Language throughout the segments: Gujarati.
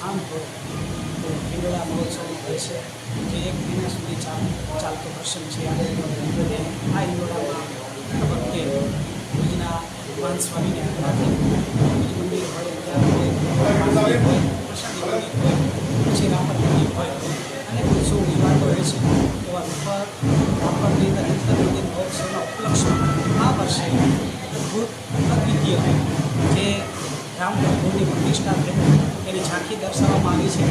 હોય તો હિંડોળા મહોત્સવ હોય છે જે એક મહિના સુધી ચાલ, ચાલતો પ્રસંગ છે. આ હિંડોળામાં દર વખતે ભુજના ભગવાન સ્વામીને આરાધે ભુજ મંદિર હોય પછી રામર મંદિર હોય અને ઉત્સવ ઉજવાતો હોય છે. એવા રૂપર રાપરની નરેન્દ્ર મોદી મહોત્સવના ઉપલક્ષમાં આ વર્ષે અદ્ભુત અદ્વિતીય જે રામ પ્રભુની પ્રતિષ્ઠા ઝાંખી દર્શાવવામાં આવી છે.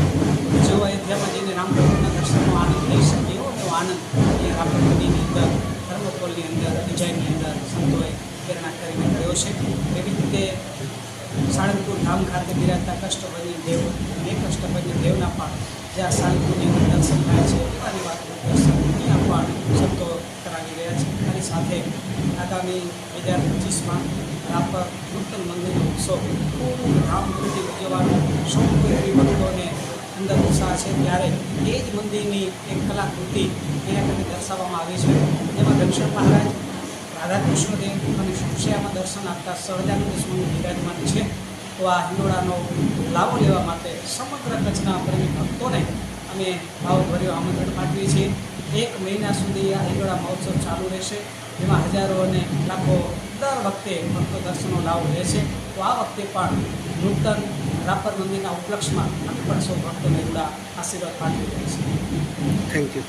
જો અયોધ્યામાં જઈને રામ પ્રભુના દર્શનનો આનંદ લઈ શકે એવો એવો આનંદ એ રામ અંદર ધર્મકોલની અંદર ડિઝાઇનની અંદર સંતોએ પ્રેરણા કરીને કર્યો છે. એવી રીતે સાળંગપુર ધામ ખાતે બિરાજતા કષ્ટભંજન દેવ અને એ દેવના પણ જ્યાં સાળંગપુરની દર્શન થાય છે, એવાની વાતનું દર્શન ત્યાં પણ સંતો કરાવી રહ્યા છે. મારી સાથે આગામી બે હજાર પચીસમાં રાપર નૂતન મંદિરનો ઉત્સવ ખૂબ ધામધૂમથી સૌ કોઈ હરિભક્તોને અંદર ઉત્સાહ છે, ત્યારે એ જ મંદિરની એક કલાકૃતિ એના ખાતે દર્શાવવામાં આવી છે. જેમાં દક્ષિણ મહારાજ રાધાકૃષ્ણદેવ અને સુશ્યામાં દર્શન આપતા સહજાનંદ સ્વામી વિરાજમાન છે. તો આ હિંડોળાનો લાભો લેવા માટે સમગ્ર કચ્છના પ્રેમી ભક્તોને અમે ભાવભર્યો આમંત્રણ પાઠવીએ છીએ. એક મહિના સુધી આ હિંડોળા મહોત્સવ ચાલુ રહેશે. જેમાં હજારો અને લાખો દર વખતે ભક્તો દર્શનનો લાભ લે છે. તો આ વખતે પણ નૂતન રાપર મંદિરના ઉપલક્ષમાં અમે પણ સૌ ભક્તોને એવડા આશીર્વાદ પાઠવી રહ્યા છીએ. Thank you